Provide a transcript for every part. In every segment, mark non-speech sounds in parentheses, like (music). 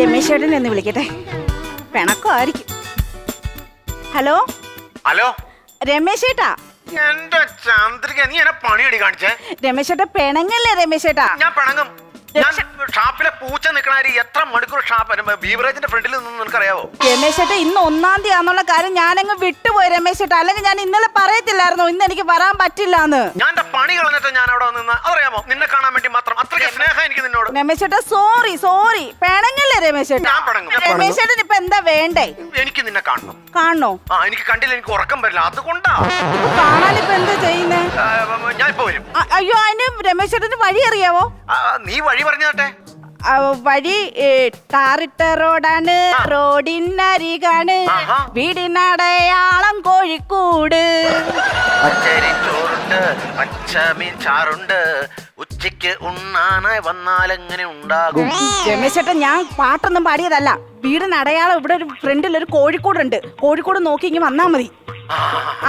രമേശ് ചേട്ടനെ ഒന്ന് വിളിക്കട്ടെ. പിണക്കമായിരിക്കും. ഹലോ? ഹലോ? രമേശേട്ടാ? എന്താ എന്റെ ചന്ദ്രിക നീ എന്നെ പണിയടി കാണിച്ചേ? രമേശേട്ട പിണങ്ങല്ലേ രമേശേട്ടാ? ഞാൻ പിണങ്ങും. ഞാൻ ഷാപ്പിലെ പൂച്ച നിക്കണാരി എത്ര മണിക്കൂർ ഷാപ്പ് ബീവറേജിന്റെ ഫ്രണ്ടിൽ നിന്ന് നിനക്കറിയാവോ? രമേശ് ചേട്ടാ ഇന്ന് ഒന്നാം തീയതി ആണെന്നുള്ള കാര്യം ഞാനങ്ങ് വിട്ടുപോയി രമേശ് ചേട്ടാ അല്ലെങ്കിൽ ഞാൻ ഇന്നലെ പറയത്തില്ലായിരുന്നു. ഇന്ന് എനിക്ക് വരാൻ പറ്റില്ലാന്ന്. ഞാൻ പണി കളഞ്ഞിട്ട് ഞാൻ അവിടെ നിന്ന് അതറിയാമോ? നിന്നെ കാണാൻ വേണ്ടി മാത്രം. അത്രയ്ക്ക് സ്നേഹം എനിക്ക് നിന്നോട്. രമേശ് സോറി സോറി പിണങ്ങല്ലേ രമേശ് ചേട്ടാ ഞാൻ പിണങ്ങും. രമേശ് ചേട്ടൻ ഇപ്പൊ എന്താ വേണ്ടേ? എനിക്ക് നിന്നെ കാണണം. കാണണോ? ആ എനിക്ക് കണ്ടില്ല എനിക്ക് ഉറക്കം വരില്ല. അതുകൊണ്ടാ. കാണാൻ ഇപ്പൊ എന്താ ചെയ്യുന്നേ? ഞാൻ ഇപ്പൊ വരും. അയ്യോ അതിന് രമേശ് ചേട്ടന് വഴി അറിയാവോ? നീ വഴി പറഞ്ഞു തട്ടെ വഴി ടാറിട്ട റോഡാണ് റോഡിനരികാണ് വീടിനടയാളം കോഴിക്കോട്. പച്ചരി ചോറുണ്ട് പച്ചമീൻ ചാറുണ്ട് ഉച്ചയ്ക്ക് ഉണ്ണാനായി വന്നാൽ എങ്ങനെ ഉണ്ടാകും രമേശേട്ടൻ ഞാൻ പാട്ടൊന്നും പാടിയതല്ല. വീടിന് അടയാളം ഇവിടെ ഒരു ഫ്രണ്ടിൽ ഒരു കോഴിക്കോടുണ്ട്. കോഴിക്കോട് നോക്കി ഇങ്ങ് വന്നാ മതി.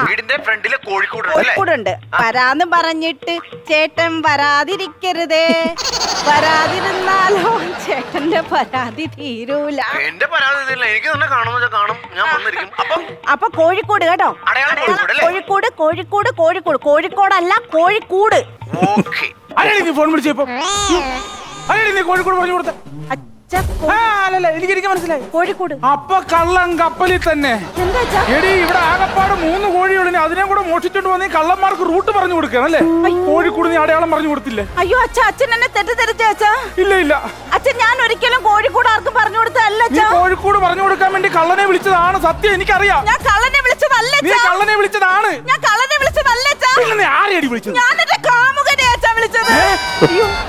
വീടിന്റെ ഫ്രണ്ടിൽ കോഴിക്കോട് കോഴിക്കോടുണ്ട്. വരാന്ന് പറഞ്ഞിട്ട് ചേട്ടൻ വരാതിരിക്കരുതേ. വരാതിരുന്നാലോ ചേട്ടന്റെ പരാതി തീരൂല. എന്റെ പരാതി ഇതില്ല എനിക്ക് തന്നെ കാണുന്ന കാണും. ഞാൻ വന്നിരിക്കും. അപ്പം അപ്പൊ കോഴിക്കോട് കേട്ടോ. അടയാളം കോഴിക്കോട് അല്ലേ? കോഴിക്കോട് കോഴിക്കോട് കോഴിക്കോട്. കോഴിക്കോടല്ല കോഴിക്കൂട്. ഓക്കെ. ആരാണ് നീ ഫോൺ വിളിച്ചപ്പോ ആരാണ് നീ കോഴിക്കോട് പറഞ്ഞു കൊടുത്ത. ആ അല്ലല്ല എനിക്ക് എനിക്ക് മനസ്സിലായി. കോഴിക്കോട്. അപ്പൊ കള്ളം കപ്പലിൽ തന്നെ. എന്താ അച്ഛാ? എടി ഇവിടെ ആകപ്പാട് മൂന്ന് കോഴികളിനെ അതിനെ കൂടെ മോഷിച്ചോണ്ട് വന്ന് ഈ കള്ളന്മാർക്ക് റൂട്ട് പറഞ്ഞു കൊടുക്കണല്ലേ കോഴിക്കോട് നീ അടയാളം പറഞ്ഞു കൊടുത്തില്ലേ? അയ്യോ അച്ഛാ അച്ഛൻ എന്നെ തെറ്റിദ്ധരിച്ച അച്ഛാ. ഇല്ല ഇല്ല. അച്ഛൻ ഞാൻ ഒരിക്കലും കോഴിക്കോട് ആർക്കും പറഞ്ഞു കൊടുത്തല്ല നീ അച്ഛാ. കോഴിക്കോട് പറഞ്ഞു കൊടുക്കാൻ വേണ്ടി കള്ളനെ വിളിച്ചതാണ് സത്യം എനിക്കറിയാം. ഞാൻ കള്ളനെ വിളിച്ചതല്ല നീ അച്ഛാ. കള്ളനെ വിളിച്ചതാണ്. ഞാൻ കള്ളനെ വിളിച്ചതല്ല അച്ഛാ. പിന്നെ നീ ആരെയടി വിളിച്ചത്? ഞാൻ എന്റെ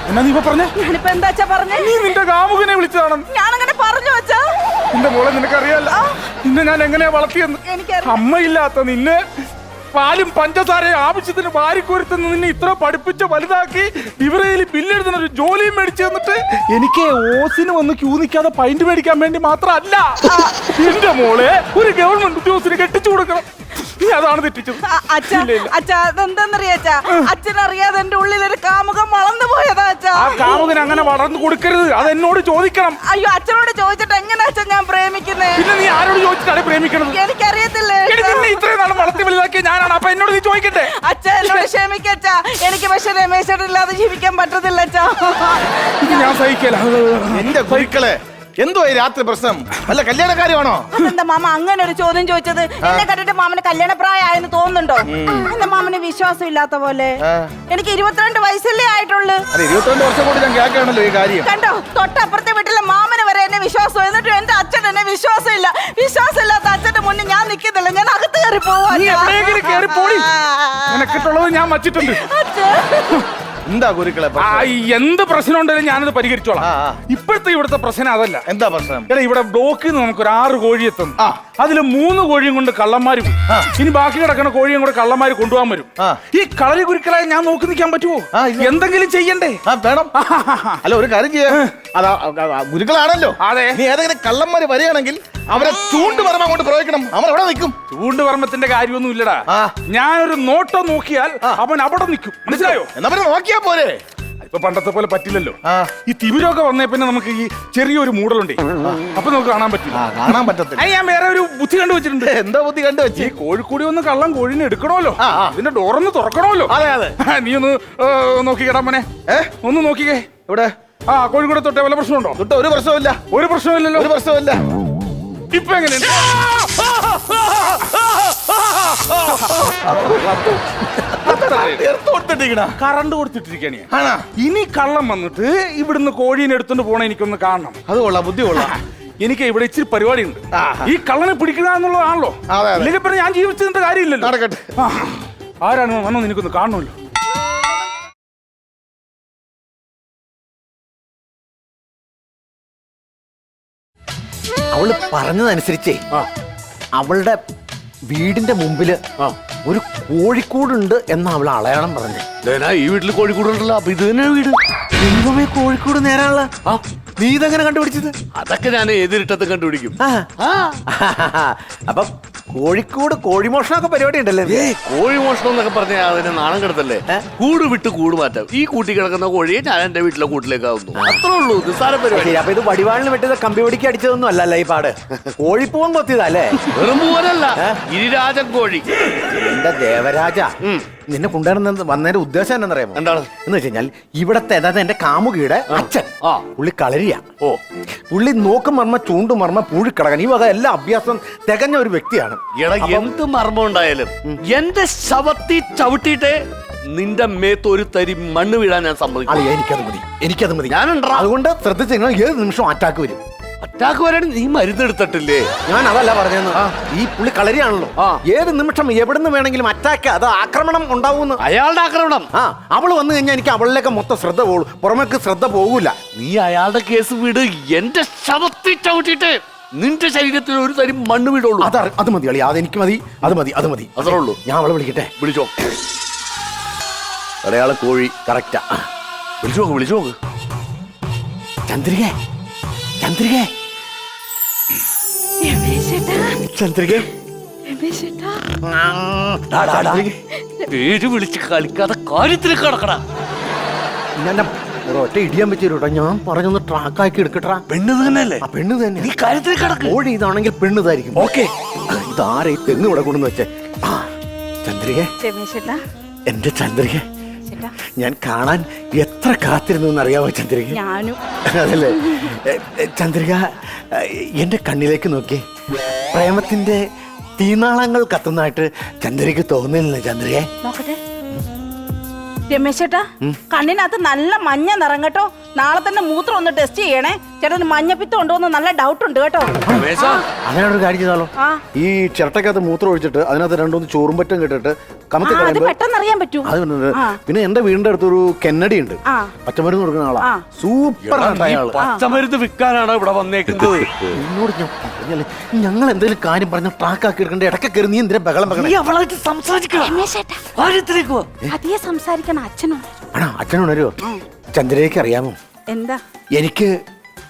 എന്നാ നീ പറഞ്ഞേ? ഞാനിപ്പോ എന്താ പറഞ്ഞേ? നീ നിന്റെ കാമുകനെ വിളിച്ചതാണെന്ന് ഞാനങ്ങനെ പറഞ്ഞു അച്ഛാ. നിന്റെ മോളെ നിനക്കറിയാലോ നിന്നെ ഞാൻ എങ്ങനെയാ വളർത്തിയെന്ന്? അമ്മയില്ലാത്ത നിന്നെ പാലും പഞ്ചസാരയും ആവശ്യത്തിന് വാരിക്കോരുത്തുന്ന നിന്നെ ഇത്ര പഠിപ്പിച്ച് വലുതാക്കി ഇവരയിൽ ബില്ലെഴുതുന്ന ഒരു ജോലിയും മേടിച്ചു തന്നിട്ട് എനിക്ക് ഓസിന് വന്ന് ക്യൂ നിൽക്കാതെ പൈന്റ് മേടിക്കാൻ വേണ്ടി മാത്രമല്ല. എന്റെ മോളെ ഒരു ഗവൺമെന്റ് ഉദ്യോഗസ്ഥന് കെട്ടിച്ചു കൊടുക്കണം. നീ അതാണ് തെറ്റിച്ചത്. അച്ഛാ ഇല്ല, ഇല്ല. അച്ഛാ അതെന്താന്നറിയാ അച്ഛാ? അച്ഛനറിയാതെ എന്റെ ഉള്ളിൽ ഒരു കാമുകം വളർന്നു പോയതാ അച്ഛാ. ആ കാമുകൻ അങ്ങനെ വളർന്നു കൊടുക്കരുത്. അത് എന്നോട് ചോദിക്കണം. അയ്യോ അച്ഛനോട് ചോദിച്ചിട്ട് എങ്ങനെ അച്ഛൻ ഞാൻ പ്രേമിക്കുന്നേ? പിന്നെ നീ ആരോട് ചോദിച്ചിട്ടാണ് പ്രേമിക്കണത്? എനിക്കറിയത്തില്ലേ എടി, നിന്നെ ഇത്രയും നാളും വളർത്തി വലുതാക്കിയ ഞാനാണ്. അപ്പൊ എന്നോട് നീ ചോദിക്കട്ടെ? അച്ഛ എന്നോട് ക്ഷമിക്കച്ചാ എനിക്ക് പക്ഷെ രമേശേട്ടനില്ലാതെ ജീവിക്കാൻ പറ്റത്തില്ല അച്ഛാ. ഇത് ഞാൻ സഹിക്കല. എന്റെ എന്തോ ഈ രാത്രി പ്രശ്നം? അല്ല കല്യാണക്കാരിയാണോ? അതെന്താ മാമ അങ്ങനെ ഒരു ചോദ്യം ചോദിച്ചത്? എന്നെ കണ്ടിട്ട് മാമന് കല്യാണപ്രായമായെന്ന് തോന്നുന്നുണ്ടോ? എന്റെ മാമന് വിശ്വാസം ഇല്ലാത്ത പോലെ എനിക്ക് ഇരുപത്തിരണ്ട് വയസ്സല്ലേ ആയിട്ടുള്ളൂ. ഇരുപത്തിരണ്ട് വർഷം കൂടി ഞാൻ കേൾക്കണല്ലോ ഈ കാര്യം. കണ്ടോ? തൊട്ടപ്പുറത്തെ വീട്ടിലെ മാമന് വരെ എന്നെ വിശ്വാസം എന്നിട്ടും എന്റെ അച്ഛൻ എന്നെ വിശ്വാസം ഇല്ല വിശ്വാസം ഇല്ലാത്ത അച്ഛന്റെ മുന്നിൽ ഞാൻ നിൽക്കുന്നില്ല. ഞാൻ അകത്ത് കയറി പോവാ. നിനക്കിട്ടുള്ളത് ഞാൻ വച്ചിട്ടുണ്ട്. എന്താ ഗുരുക്കളെ ആ പ്രശ്നം? ഈ എന്ത് പ്രശ്നം ഉണ്ടെങ്കിലും ഞാനത് പരിഹരിച്ചോളാം. ആ, ആ. ഇപ്പോഴത്തെ ഇവിടുത്തെ പ്രശ്നം അതല്ല. എന്താ പ്രശ്നം? എടാ ഇവിടെ ബ്ലോക്കിൽ നിന്ന് നമുക്ക് ഒരു ആറ് കോഴി എത്തും ആ. അതിൽ മൂന്ന് കോഴിയും കൊണ്ട് കള്ളന്മാര് പോയി. ആ. ഇനി ബാക്കി കിടക്കുന്ന കോഴിയും കൂടെ കള്ളന്മാര് കൊണ്ടുപോകാൻ വരും. ആ. ഈ കളരി ഗുരുക്കളെ ഞാൻ നോക്കി നിൽക്കാൻ പറ്റുമോ? ആ, ഇല്ല. എന്തെങ്കിലും ചെയ്യണ്ടേ? ആ വേണം. അല്ല ഒരു കാര്യം ചെയ്യാം. അതാ ഗുരുക്കളാണല്ലോ. അതെ. നീ ഏതെങ്കിലും കള്ളന്മാര് വരികയാണെങ്കിൽ അവരെ ചൂണ്ട് പറമ്പ് അങ്ങോട്ട് പ്രയോഗിക്കണം. അവർ അവിടെ നിൽക്കും. ചൂണ്ടുപർമ്മത്തിന്റെ കാര്യമൊന്നും ഇല്ലടാ. ആ. ഞാനൊരു നോട്ടം നോക്കിയാൽ അവൻ അവിടെ നിൽക്കും. മനസ്സിലായോ? എന്നാ പിന്നെ നോക്കിയാ പോരെ ഇപ്പൊ പണ്ടത്തെ പോലെ പറ്റില്ലല്ലോ ആ. ഈ തിമിരമൊക്കെ വന്നേ പിന്നെ നമുക്ക് ഈ ചെറിയൊരു മൂടലുണ്ട് അപ്പൊ നമുക്ക് കാണാൻ പറ്റില്ല ആ കാണാൻ പറ്റത്തില്ല അത് ഞാൻ വേറെ ഒരു ബുദ്ധി കണ്ടുവച്ചിട്ടുണ്ട് എന്താ ബുദ്ധി കണ്ടു വെച്ച് ഈ കോഴിക്കൂടി ഒന്ന് കള്ളം കോഴിനെ എടുക്കണമല്ലോ ആ, ആ. ഇതിന്റെ ഡോറൊന്ന് തുറക്കണമല്ലോ അതെ അതെ നീ ഒന്ന് ഏ, നോക്കിക്കേടാ മോനെ ഏ ഒന്ന് നോക്കിക്കേ ഇവിടെ ആ കോഴിക്കൂടെ തൊട്ടേ വല്ല പ്രശ്നമുണ്ടോ തൊട്ട് ഒരു പ്രശ്നമില്ല ഒരു പ്രശ്നമില്ലല്ലോ ഒരു പ്രശ്നമില്ല ഇപ്പൊ എങ്ങനെയുണ്ട് കറണ്ട് കൊടുത്തിട്ടിരിക്കാണ് ഇനി കള്ളം വന്നിട്ട് ഇവിടുന്ന് കോഴീനെ എടുത്തോണ്ട് പോണ എനിക്കൊന്ന് കാണണം. അത് കൊള്ളാം ബുദ്ധി കൊള്ളാം. എനിക്ക് ഇവിടെ ഇച്ചിരി പരിപാടി ഉണ്ട്. ഈ കള്ളനെ പിടിക്കുക എന്നുള്ളതാണല്ലോ. ഇല്ലെങ്കിൽ പിന്നെ ഞാൻ ജീവിച്ചതിന്റെ കാര്യമില്ലല്ലോ. നടക്കട്ടെ. ആ, ആരാണ് വന്നു നിനക്കൊന്ന് കാണണമല്ലോ. അവൾ പറഞ്ഞതനുസരിച്ചേ അവളുടെ വീടിന്റെ മുമ്പിൽ ഒരു കോഴിക്കൂടുണ്ട് എന്ന് അവൾ അളയാളം പറഞ്ഞു. ഈ വീട്ടിൽ കോഴിക്കൂടുണ്ടല്ലോ അപ്പൊ ഇത് തന്നെ വീട്. ദൈവമേ കോഴിക്കൂട് നേരാനുള്ള നീ ഇതെങ്ങനെ കണ്ടുപിടിച്ചത്? അതൊക്കെ ഞാൻ ഏതിരിട്ടത്ത് കണ്ടുപിടിക്കും. (laughs) അപ്പം കോഴിക്കോട് കോഴിമോഷണമൊക്കെ പരിപാടി ഉണ്ടല്ലേ ഏ കോഴി മോഷണം എന്നൊക്കെ പറഞ്ഞാൽ അതിനെ നാണം കിടത്തല്ലേ? കൂട് വിട്ട് കൂട് മാറ്റാം. ഈ കൂട്ടി കിടക്കുന്ന കോഴിയെ ഞാൻ എന്റെ വീട്ടിലെ കൂട്ടിലേക്ക് ആവുന്നു അത്രേ ഉള്ളൂ നിസ്സാര പരിപാടി. ശരി അപ്പൊ ഇത് വടിവാളിന് വെട്ടിയത് കമ്പി പിടിക്ക് അടിച്ചതൊന്നും അല്ലല്ലോ ഈ പാട്. കോഴിപ്പൂവൻ കൊത്തിയതാ അല്ലേ വെറും പോലല്ല ഗിരിരാജൻ കോഴി. എന്റെ ദേവരാജ? നിന്നെ കൊണ്ടുവരുന്ന വന്നതിന്റെ ഉദ്ദേശം എന്താണെന്നറിയാമോ? എന്താണ്? എന്ന് വെച്ച് കഴിഞ്ഞാൽ ഇവിടത്തെ അതായത് എന്റെ കാമുകിയുടെ അച്ഛൻ. ആ. പുള്ളി കളരിയ. ഓ. പുള്ളി നോക്കും മർമ്മ ചൂണ്ടും മർമ്മ പൂഴിക്കടകൻ ഈ വക എല്ലാ അഭ്യാസം തികഞ്ഞ ഒരു വ്യക്തിയാണ്. എടാ എന്ത് മർമ്മം ഉണ്ടായാലും എന്റെ ശവത്തി ചവിട്ടിയിട്ടേ നിന്റെ മേത്ത് ഒരു തരി മണ്ണ് വീഴാൻ ഞാൻ സമ്മതിക്കും. അളിയ എനിക്കത് മതി. എനിക്കത് മതി. ഞാനുണ്ടോ അതുകൊണ്ട് ശ്രദ്ധിച്ച് നിങ്ങൾ ഏത് നിമിഷം അറ്റാക്ക് വരും. അറ്റാക്ക് വരാൻ നീ മരുന്നെടുത്തിട്ടില്ലേ ഞാൻ അതല്ല പറഞ്ഞത്. ഈ പുള്ളി കളരിയാണല്ലോ. ഏത് നിമിഷം എവിടുന്ന് വേണമെങ്കിലും അറ്റാക്ക് അത് ആക്രമണം ഉണ്ടാവുമെന്ന്. അയാളുടെ ആക്രമണം. ആ അവൾ വന്നു കഴിഞ്ഞാൽ എനിക്ക് അവളിലേക്ക് മൊത്തം ശ്രദ്ധ പോകും. പുറമേക്ക് ശ്രദ്ധ പോകൂല. നീ അയാളുടെ കേസ് വിട്. എന്റെ ശവത്തി ചവിട്ടിട്ട് നിന്റെ ശരീരത്തിൽ ഒരു തരി മണ്ണ് വീടുള്ളൂ അത് അത് മതി അളി. അതെനിക്ക് മതി. അത് മതി അത് മതി. അത്രേ ഉള്ളൂ. ഞാൻ അവളെ വിളിക്കട്ടെ. വിളിച്ചോ. അടയാള കോഴി കറക്റ്റാ വിളിച്ചു നോക്ക് വിളിച്ചു നോക്ക്. ചന്ദ്രിക. ചന്ദ്രിക. ചന്ദ്രിക. പേര് വിളിച്ച് കളിക്കാതെ കാര്യത്തിൽ കിടക്കടാ. ഞാൻ ഒറ്റ ഇടിയാൻ പറ്റിയിട്ടോ ഞാൻ പറഞ്ഞൊന്ന് ട്രാക്കാക്കി എടുക്കട്ടാ പെണ്ണ് തന്നെയല്ലേ? ആ പെണ്ണ് തന്നെ. ഈ കാര്യത്തിൽ കിടക്കും. കോഴി ഇതാണെങ്കിൽ പെണ്ണ് ഇതായിരിക്കും. ഓക്കെ. ഇതാരെ തെങ്ങ് ഇവിടെ കൊണ്ടുവന്ന് വെച്ചേ? ആ, ചന്ദ്രിക. രമേശേട്ടാ. എന്റെ ചന്ദ്രിക. ഞാൻ കാണാൻ എത്ര കാത്തിരുന്നു എന്നറിയാമോ ചന്ദ്രിക? ഞാനും. അതല്ലേ? ചന്ദ്രിക എന്റെ കണ്ണിലേക്ക് നോക്കി പ്രേമത്തിന്റെ തീനാളങ്ങൾ കത്തുന്നതായിട്ട് ചന്ദ്രിക്ക് തോന്നുന്നില്ല ചന്ദ്രിയെ നോക്കട്ടെ. രമേശേട്ടാ കണ്ണിനകത്ത് നല്ല മഞ്ഞ നിറം കേട്ടോ. നാളെ തന്നെ മൂത്രം ഒന്ന് ടെസ്റ്റ് ചെയ്യണേ. ചേട്ടന് മഞ്ഞപ്പിത്തം ഉണ്ടോ എന്ന് നല്ല ഡൗട്ട് ഉണ്ട് കേട്ടോ. അങ്ങനെ ഒരു കാര്യം ചെയ്താലോ? ആ. ഈ ചിരട്ടക്കകത്ത് മൂത്രം ഒഴിച്ചിട്ട് അതിനകത്ത് രണ്ടൊന്ന് ചോറും പറ്റം കിട്ടിട്ട് കമത്തി ആ, അത് കളയുമ്പോ പെട്ടെന്ന് അറിയാൻ പറ്റൂ. അത് പിന്നെ ആ. പിന്നെ എന്റെ വീടിന്റെ അടുത്തൊരു കെന്നഡി ഉണ്ട്. ആ. പച്ചമരുന്ന് കൊടുക്കുന്ന ആളാ. ആ. സൂപ്പർ അയാൾ. പച്ചമരുന്ന് വിൽക്കാനാണ് ഇവിടെ വന്നേക്കുന്നത്? എന്നോട് ഞാൻ പറഞ്ഞല്ലേ ഞങ്ങൾ എന്തെങ്കിലും കാര്യം പറഞ്ഞ ട്രാക്കാക്കി എടുക്കണ്ട ഇടയ്ക്ക് കയറി നീ എന്തിനാ ബഹളം നീ ബഹളം അവളായിട്ട് സംസാരിക്കണം രമേശേട്ടാ കാര്യത്തിലേക്ക് വാ. അധികം സംസാരിക്കണ അച്ഛനും ആണോ? അച്ഛനുണരുവോ ചന്ദ്രയ്ക്ക് അറിയാമോ? എന്താ? എനിക്ക്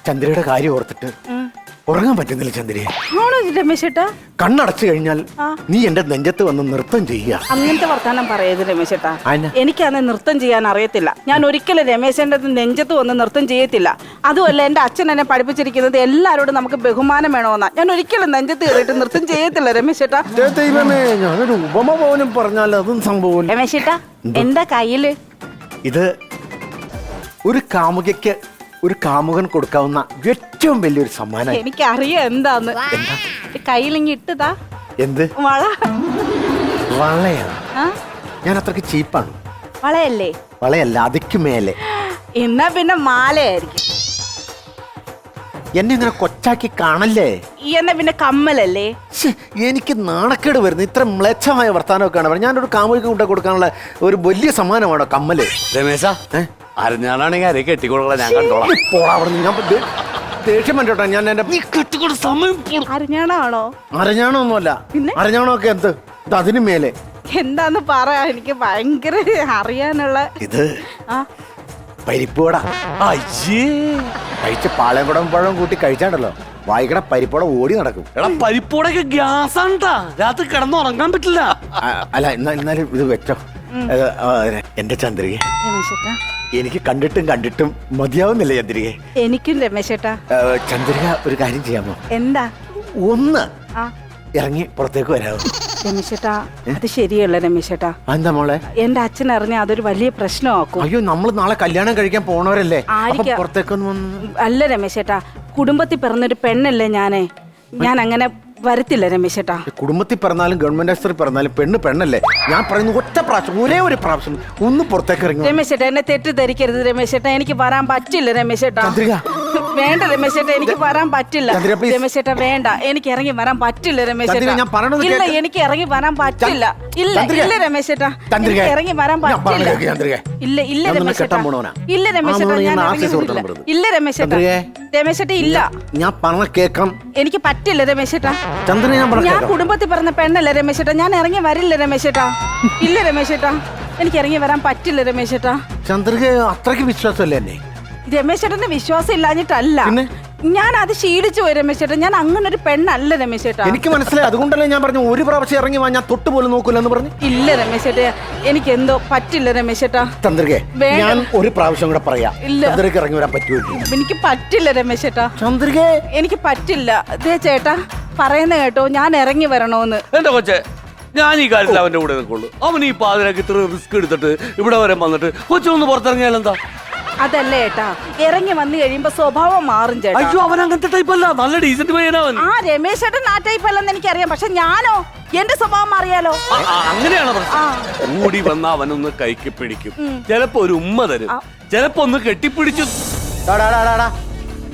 ചന്ദ്രയുടെ കാര്യം ഓർത്തിട്ട്. ഉറങ്ങാൻ പറ്റുന്നില്ല ചന്ദ്രയെ. ആണോ രമേശേട്ടാ കണ്ണടച്ചു കഴിഞ്ഞാൽ നീ എന്റെ നെഞ്ചത്ത് വന്ന് നൃത്തം ചെയ്യുക. അങ്ങനത്തെ വർത്താനം പറയത് രമേശേട്ടാ അതെന്നാ? എനിക്കന്ന് നൃത്തം ചെയ്യാൻ അറിയത്തില്ല. ഞാൻ ഒരിക്കലും രമേശന്റെ നെഞ്ചത്ത് വന്ന് നൃത്തം ചെയ്യത്തില്ല. അതുമല്ല എന്റെ അച്ഛൻ എന്നെ പഠിപ്പിച്ചിരിക്കുന്നത് എല്ലാവരോടും നമുക്ക് ബഹുമാനം വേണമെന്നാ. ഞാൻ ഒരിക്കലും നെഞ്ചത്ത് കയറിയിട്ട് നൃത്തം ചെയ്യത്തില്ല രമേശേട്ടാ ദേ ദൈവമേ ഞാനൊരു ഉപമ പോലും പറഞ്ഞാൽ അതും രമേശേട്ടാ എന്താ? കയ്യിൽ? ഇത് ഒരു കാമുകയ്ക്ക് ഒരു കാമുകൻ കൊടുക്കാവുന്ന ഏറ്റവും വലിയൊരു സമ്മാനം എനിക്കറിയാം എന്താന്ന്. കയ്യിലിങ്ങി ഇട്ടതാ. എന്ത്? വള. വളയാണ് ഞാൻ അത്രയ്ക്ക് ചീപ്പാണ്. വളയല്ലേ? വളയല്ല അതിക്ക് മേലെ. എന്നാ പിന്നെ മാലയായിരിക്കും. എന്നെ ഇങ്ങനെ കൊച്ചാക്കി കാണല്ലേ? എന്നെ പിന്നെ കമ്മലല്ലേ? എനിക്ക് നാണക്കേട് വരുന്നു. ഇത്ര മ്ലേച്ഛമായ വർത്താനമൊക്കെയാണ്. ഞാനൊരു കാമുകൾക്ക് കൊണ്ടു കൊടുക്കാനുള്ള ഒരു വലിയ സമ്മാനമാണോ കമ്മൽ? രമേശ ഏ? അറിഞ്ഞാലാണെങ്കിൽ ആരെ കെട്ടിക്കൊടുക്കണം ഞാൻ കണ്ടോളാം. പോടാ അവിടെ ഞാൻ ദേ- ദേഷ്യം പറ്റോട്ടെ ഞാൻ എന്റെ നീ കെട്ടിക്കൊടു സമയം പോണു. അറിഞ്ഞാണോ അരഞ്ഞാണോ ഒന്നുമല്ല പിന്നെ? അരഞ്ഞാണോ ഒക്കെ എന്ത്? ഇത് അതിന് മേലെ. എന്താന്ന് പറ എനിക്ക് ഭയങ്കര അറിയാനുള്ള ഇത് ആ. പരിപ്പുവട അയ്യേ. കഴിച്ച് പാളയംകുടം പഴം കൂട്ടി കഴിച്ചാണ്ടല്ലോ. വായിക്കട പരിപ്പോടെ ഓടി നടക്കും. എടാ പരിപ്പോടൊക്കെ ഗ്യാസ് ആണ്ടാ രാത്രി കിടന്നുറങ്ങാൻ പറ്റില്ല. ആ, അല്ല എന്നാ എന്നാലും ഇത് വെച്ചോ. ആ, എന്റെ ചന്ദ്രിക. രമേശേട്ടാ എനിക്ക് കണ്ടിട്ടും കണ്ടിട്ടും മതിയാവുന്നില്ല ചന്ദ്രിക എനിക്കും രമേശേട്ടാ ചന്ദ്രിക ഒരു കാര്യം ചെയ്യാമോ? എന്താ? ഒന്ന് ഇറങ്ങി പുറത്തേക്ക് വരാമോ രമേശേട്ടാ അത് ശരിയല്ല രമേശേട്ടാ എന്താ മോളെ? എന്റെ അച്ഛൻ അറിഞ്ഞ അതൊരു വലിയ പ്രശ്നമാക്കും. അയ്യോ നമ്മൾ നാളെ കല്യാണം കഴിക്കാൻ പോണവരല്ലേ. പുറത്തേക്കൊന്ന് അല്ല രമേശേട്ടാ കുടുംബത്തിൽ പിറന്നൊരു പെണ്ണല്ലേ ഞാനേ? ഞാൻ അങ്ങനെ വരത്തില്ല രമേശേട്ടാ കുടുംബത്തിൽ പറഞ്ഞാലും ഗവൺമെന്റ് ആശുപത്രി പറഞ്ഞാലും പെണ്ണ് പെണ്ണല്ലേ? ഞാൻ പറയുന്നത് ഒറ്റ പ്രാവശ്യം ഒരേ ഒരു പ്രാവശ്യം ഒന്ന് പുറത്തേക്ക് ഇറങ്ങി രമേശ് രമേശേട്ടാ എന്നെ തെറ്റിദ്ധരിക്കരുത് രമേശേട്ടാ എനിക്ക് വരാൻ പറ്റില്ല രമേശേട്ടാ. വേണ്ട രമേശേട്ട എനിക്ക് വരാൻ പറ്റില്ല. ചന്ദ്രിക, please. രമേശേട്ടാ വേണ്ട. എനിക്ക് ഇറങ്ങി വരാൻ പറ്റില്ല രമേശേട്ടാ. ചന്ദ്രിക, ഞാൻ പറയണത് ഇല്ല കേക്ക്. എനിക്ക് ഇറങ്ങി വരാൻ പറ്റില്ല. ഇല്ല ചന്ദ്രിക. ഇല്ല രമേശേട്ട. ചന്ദ്രിക. എനിക്ക് ഇറങ്ങി വരാൻ ഞാൻ പറ്റില്ല. കേക്ക്, ചന്ദ്രിക. ഇല്ല ഇല്ല ഞാൻ നിന്നെ രമേശേട്ടാ. കെട്ടാൻ പോണവനാ. ഇല്ല രമേശേട്ട രമേശേട്ടാ മോനെ ഞാൻ ഞാൻ ഇറങ്ങി വരില്ല. കൊടുക്കണം ഇല്ല രമേശേട്ട. ചന്ദ്രികേ. രമേശേട്ടാ ഇല്ല. ഞാൻ പറഞ്ഞ കേക്കാം. എനിക്ക് പറ്റില്ല രമേശേട്ട. ചന്ദ്രൻ ഞാൻ പറഞ്ഞ ഞാൻ കേക്കാം. കുടുംബത്തിൽ പറഞ്ഞ പെണ്ണല്ല രമേശേട്ട. ഞാൻ ഇറങ്ങി വരില്ല രമേശേട്ട. ഇല്ല രമേശേട്ട. എനിക്ക് ഇറങ്ങി വരാൻ പറ്റില്ല രമേശേട്ട. ചന്ദ്രിക അത്രയ്ക്ക് വിശ്വാസമല്ലേ എന്നെ? രമേശേട്ടന് വിശ്വാസം ഇല്ലാഞ്ഞിട്ടല്ല. പിന്നെ? ഞാൻ അത് ശീലിച്ചു പോയി രമേശ് ചേട്ടൻ ഞാൻ അങ്ങനെ ഒരു പെണ്ണല്ല രമേശ് ചേട്ടാ എനിക്ക് മനസ്സിലായി. അതുകൊണ്ടല്ലേ ഞാൻ പറഞ്ഞു ഒരു പ്രാവശ്യം ഇറങ്ങി വാ ഞാൻ തൊട്ട് പോലും നോക്കൂല എന്ന് പറഞ്ഞു. ഇല്ല രമേശ് ചേട്ടാ എനിക്ക് എന്തോ പറ്റില്ല രമേശ് ചേട്ടാ ചന്ദ്രികെ വേണ്ട. ഞാൻ ഒരു പ്രാവശ്യം കൂടെ പറയാ. ഇല്ല. ചന്ദ്രിക ഇറങ്ങി വരാൻ പറ്റുമോ? എനിക്ക് പറ്റില്ല രമേശ് ചേട്ടാ ചന്ദ്രികെ. എനിക്ക് പറ്റില്ല. ദേ ചേട്ടാ പറയുന്ന കേട്ടോ ഞാൻ ഇറങ്ങി വരണോന്ന്. എന്താ കൊച്ചേ ഞാൻ ഈ കാര്യത്തിൽ അവന്റെ കൂടെ നിൽക്കുള്ളൂ. അവൻ ഈ പാതിരാക്ക് ഇത്ര റിസ്ക് എടുത്തിട്ട് ഇവിടെ വരെ വന്നിട്ട് കൊച്ചൊന്ന് പുറത്തിറങ്ങിയാൽ എന്താ അതല്ല ഏട്ടാ? ഇറങ്ങി വന്നു കഴിയുമ്പോ സ്വഭാവം മാറും ചേട്ടാ. അയ്യോ അവൻ അങ്ങനത്തെ ടൈപ്പ് അല്ല. നല്ല ഡീസന്റ് അവൻ. ആ രമേശ് ചേട്ടൻ ആ ടൈപ്പ് അല്ലെന്ന് എനിക്കറിയാം. പക്ഷെ ഞാനോ? എന്റെ സ്വഭാവം അറിയാലോ അങ്ങനെയാണോ. പ്രശ്നം? കൂടി വന്ന അവനൊന്ന് കൈക്ക് പിടിക്കും. ചിലപ്പോ ഒരു ഉമ്മ തരും. ചിലപ്പോ ഒന്ന് കെട്ടിപ്പിടിച്ചു.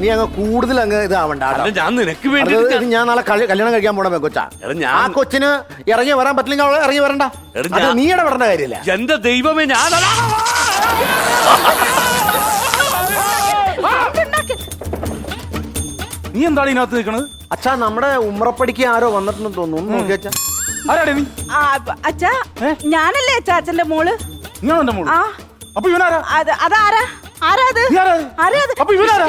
നീ അങ്ങ് കൂടുതൽ അങ്ങ് ഇതാവണ്ട. അല്ല ഞാൻ നിനക്ക് അത് വേണ്ടി ഇത് ഞാൻ നാളെ കല്യ- കല്യാണം കഴിക്കാൻ പോണേ കൊച്ചാ എടാ, ഞാൻ- ആ കൊച്ചിന് ഇറങ്ങി വരാൻ പറ്റില്ലെങ്കിൽ അവളെ ഇറങ്ങി വരണ്ട. എടാ, അത് നീ ഇടപെടേണ്ട കാര്യമില്ല. എന്റെ ദൈവമേ ഞാൻ നീ എന്താണ് ഇതിനകത്ത് നിൽക്കണത്? അച്ഛാ നമ്മുടെ ഉമ്രപ്പടിക്ക് ആരോ വന്നിട്ടുണ്ടെന്ന് തോന്നുന്നു. നോക്കി അച്ഛാ. ആരാടേ നീ? ആ, അച്ഛാ ഞാനല്ലേ അച്ഛാ അച്ഛന്റെ മോൾ? എന്റെ മോൾ? ആ. അപ്പൊ ഇവനാരാ? അത് അതാരാ? ആരാ അത്? നീ ആരാ? ആരാ അത്? അപ്പൊ ഇവനാരാ?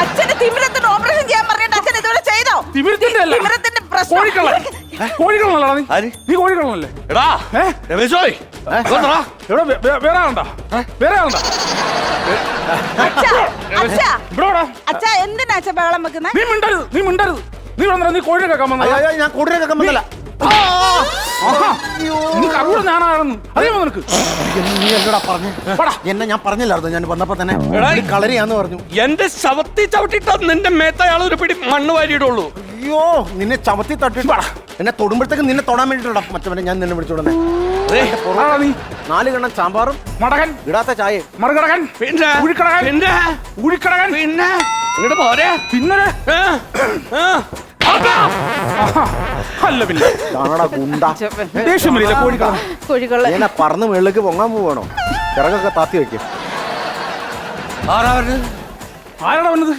അച്ഛന്റെ ഓപ്പറേഷൻ ചെയ്യാൻ പറഞ്ഞിട്ട് അച്ഛൻ ഇതുവരെ ചെയ്തോ? തിമിരത്തിന്റെ അല്ല. തിമിരത്തിന്റെ പ്രശ്നം. കോഴിക്കള്ളൻ. കോഴിക്കള്ളനല്ലടാ നീ. ആര്? നീ കോഴിക്കള്ളനല്ലേ? എടാ ഏ? രമേശോയ് ഇങ്ങോട്ടെടാ. എവിടെ? വേ- വേ- വേറെ ആളുണ്ടാ? വേറെ ആളുണ്ടാ? അച്ഛാ അച്ഛാ. ഇവിടെ വാടാ. അച്ഛാ എന്തിനാ അച്ഛാ ബഹളം വെക്കുന്നേ? നീ മിണ്ടരുത് നീ മിണ്ടരുത്. നീ വന്നോ നീ കേൾക്കാൻ അയ്യോ, ഞാൻ കൂടുതൽ കേൾക്കാൻ പറ്റില്ല നിനക്ക് അറിയൂടെ ഞാനാണെന്ന് അറിയാമോ നിനക്ക്? നീ എന്നോടാ പറഞ്ഞു. എന്നെ ഞാൻ പറഞ്ഞില്ലായിരുന്നു. ഞാൻ വന്നപ്പോ തന്നെ എടാ, നീ കളരിയാന്ന് പറഞ്ഞു. എന്റെ ശവത്തി ചവിട്ടിട്ടാ നിന്റെ മേത്തയാൾ ഒരു പിടി മണ്ണ് വാരിയിടുള്ളൂ. അയ്യോ നിന്നെ ചവത്തി തട്ടിട്ട് എന്നെ തൊടുമ്പോഴത്തേക്ക് നിന്നെ തൊടാൻ വേണ്ടിട്ടാ മറ്റവനെ ഞാൻ നിന്നെ വിളിച്ചോടനെ ആരാ നീ. നാല് കണ്ണം സാമ്പാറും മടകൻ. ഇടാത്ത ചായ മറുകടകൻ. പിന്നെ. പിന്നെ. പിന്നെ. പോരെ. അല്ല പറന്ന് മേളിലേക്ക് പൊങ്ങാൻ പോവാണോ? ചിറകൊക്കെ താത്തി വെക്കും. ആരാ പറഞ്ഞത്? വന്നത്?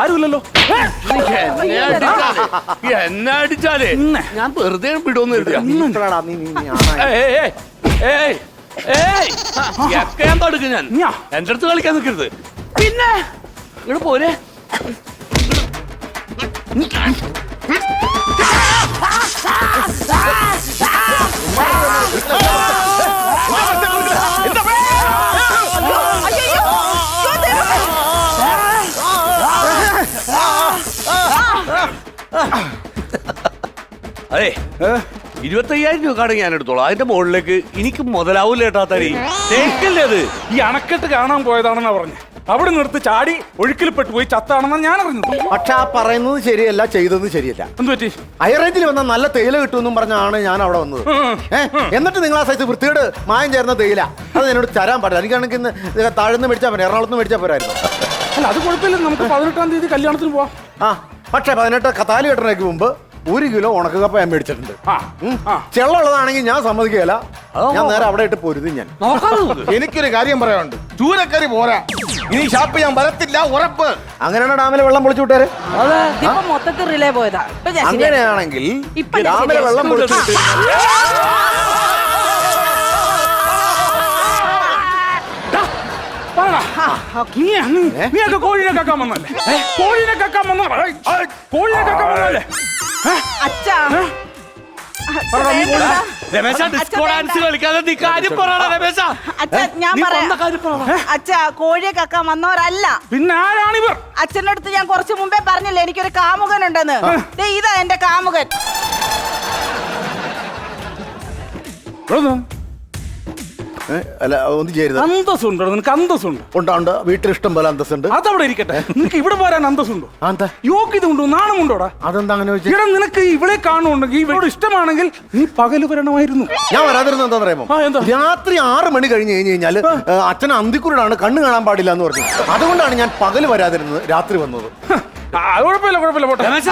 ആരുമില്ലല്ലോ? എന്നെ അടിച്ചാലേ. ഞാൻ വെറുതെ വിടുമെന്ന് കരുതിയാ. നീ നീ നീ ആണായി. ഏയ്, ഏയ്, ഏയ്, ഒക്കെ ഞാൻ തടുക്കും ഞാൻ. ഞാ. എന്റെ അടുത്ത് കളിക്കാൻ നിൽക്കരുത്. പിന്നെ? ഇങ്ങോട്ട് പോരെ. അതെ. ഇരുപത്തയ്യായിരം രൂപ കാണെങ്കിൽ ഞാൻ എടുത്തോളാം. അതിന്റെ മുകളിലേക്ക് എനിക്ക് മുതലാവൂല ഏട്ടാ തരി തേക്കല്ലേ അത്? ഈ അണക്കെട്ട് കാണാൻ പോയതാണെന്നാ പറഞ്ഞു. അവിടെ നിർത്തി ചാടി ഒഴുക്കിൽ പെട്ടുപോയി ചത്താണെന്ന് ഞാൻ പറഞ്ഞു പക്ഷെ ആ പറയുന്നത് ശരിയല്ല ചെയ്തത് ശരിയല്ല. എന്ത് പറ്റി? ഹൈറേഞ്ചിൽ വന്ന നല്ല തേയില കിട്ടുമെന്നും പറഞ്ഞാണ് ഞാൻ അവിടെ വന്നത്? എന്നിട്ട് നിങ്ങൾ ആ സൈസ് വൃത്തിയോട് മായം ചേർന്ന തേയില. അത് എന്നോട് തരാൻ പാടില്ല. എനിക്കാണെങ്കിൽ ഇന്ന് താഴ്ന്ന് മേടിച്ചാൽ പോരാ എറണാകുളത്ത് മേടിച്ചാൽ പോരായിരുന്നു. അല്ല അത് കുഴപ്പമില്ല നമുക്ക് പതിനെട്ടാം തീയതി കല്യാണത്തിന് പോവാം. ആ പക്ഷെ പതിനെട്ട് കത്താലി കെട്ടണേക്ക് മുമ്പ് ഒരു കിലോ ഉണക്കക്കപ്പ ഞാൻ മേടിച്ചിട്ടുണ്ട്. ചെള്ളുള്ളതാണെങ്കിൽ ഞാൻ സമ്മതിക്കുകയില്ല. ഞാൻ നേരെ അവിടെ ഇട്ട് പൊരുതി ഞാൻ. (laughs) എനിക്കൊരു കാര്യം പറയാനുണ്ട്. ചൂരക്കറി പോരാ. ഇനി ഷാപ്പ് ഞാൻ വരത്തില്ല ഉറപ്പ്. അങ്ങനെയാണ് ഡാമിലെ വെള്ളം പൊളിച്ചു വിട്ടാര്? ഇപ്പൊ മൊത്തത്തിൽ റിലേ പോയതാ. ഇപ്പൊ അങ്ങനെയാണെങ്കിൽ ഡാമിലെ. വെള്ളം പൊളിച്ചു നീയൊക്കെ കോഴിനെ കക്കാൻ വന്നല്ലേ കോഴിനെ കക്കാൻ വന്നല്ലേ കോഴിനെ കക്കാൻ വന്നല്ലേ അച്ഛാ. രമേശ ഡിസ്കോ ഡാൻസ് കളിക്കാതെ നീ കാര്യം പറയണ രമേശ. അച്ഛാ ഞാൻ പറയാം. അച്ഛാ കോഴിയെ കക്കാൻ വന്നവരല്ല. പിന്നെ ആരാണിവർ അച്ഛന്റെ അടുത്ത് ഞാൻ കുറച്ച് മുമ്പേ പറഞ്ഞില്ലേ എനിക്കൊരു കാമുകൻ ഉണ്ടെന്ന് ദേ ഇതാ എന്റെ കാമുകൻ. അല്ല ഒന്നും ചെയ്യരുത് അന്തസ്സുണ്ടോ നിനക്ക് അന്തസ്സുണ്ട്. ഉണ്ട് ഉണ്ട്. വീട്ടിൽ ഇഷ്ടം പോലെ അന്തസ്സുണ്ട്. അതവിടെ ഇരിക്കട്ടെ. നിനക്ക് ഇവിടെ വരാൻ അന്തസ്സുണ്ടോ? നാണമുണ്ടോടാ അതെന്താ അങ്ങനെ ഇവിടെ നിനക്ക് ഇവളെ കാണുന്നുണ്ടെങ്കിൽ ഇവളോട് ഇഷ്ടമാണെങ്കിൽ നീ പകൽ വരണമായിരുന്നു. ഞാൻ വരാതിരുന്ന എന്താ ആ, എന്താ? രാത്രി ആറ് മണി കഴിഞ്ഞ് കഴിഞ്ഞ് അച്ഛൻ അന്തിക്കുരുടാണ് കണ്ണ് കാണാൻ പാടില്ല എന്ന് പറഞ്ഞു. അതുകൊണ്ടാണ് ഞാൻ പകൽ വരാതിരുന്നത് രാത്രി വന്നത്. അത് കുഴപ്പമില്ല കുഴപ്പമില്ല പോട്ടെ. രമേശ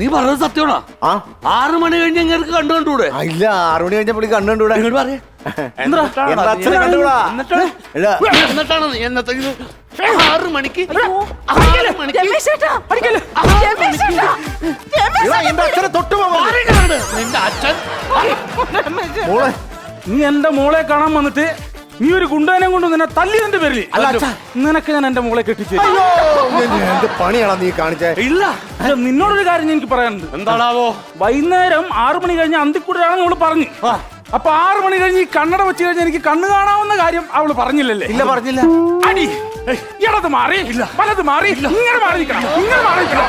നീ പറഞ്ഞത് സത്യമാണോ? ആ. ആറ് മണി കഴിഞ്ഞ് ഇങ്ങനെ കണ്ടു കണ്ടൂടെ? ആ, ഇല്ല ആറു മണി കഴിഞ്ഞ പുള്ളി കണ്ടുകൂടാ ഇങ്ങോട്ട് പറയേ. എന്താ? അച്ഛനെ കണ്ടുകൂടാ എന്നിട്ടാണ്? ഇല്ല. എന്നിട്ടാണ് നീ? എന്നത്തെ ഇത് ആറ് മണിക്ക്? അടിക്കല്ലേ? രമേശ് ചേട്ടാ, അടിക്കല്ലേ? രമേശ് ചേട്ടാ, രമേശ് ഇല്ല, എന്റെ അച്ഛനെ തൊട്ട്? നിന്റെ അച്ഛൻ? മോളെ. നീ എന്റെ മോളെ കാണാൻ വന്നിട്ട് നീ ഒരു ഗുണ്ടനെ കൊണ്ട് നിന്നെ തല്ലിയതിന്റെ പേരിൽ. അല്ല, അച്ഛാ. നിനക്ക് ഞാൻ എന്റെ മോളെ കെട്ടിച്ചു എന്ത് പണിയാണോ നീ കാണിച്ചേ? ഇല്ല നിന്നോടൊരു കാര്യം എനിക്ക് പറയാനുണ്ട്. എന്താണാവോ? വൈകുന്നേരം ആറു മണി കഴിഞ്ഞ അന്തിക്കൂടാണ് അവൾ പറഞ്ഞു. അപ്പൊ ആറു മണി കഴിഞ്ഞ് ഈ കണ്ണട വെച്ച് കഴിഞ്ഞാൽ എനിക്ക് കണ്ണു കാണാവുന്ന കാര്യം അവൾ പറഞ്ഞില്ലല്ലേ? ഇല്ല പറഞ്ഞില്ല. അടി ഇടത് മാറി വലത് മാറി ഇങ്ങനെ മാറി നിൽക്കണം ഇങ്ങനെ മാറി നിൽക്കണം.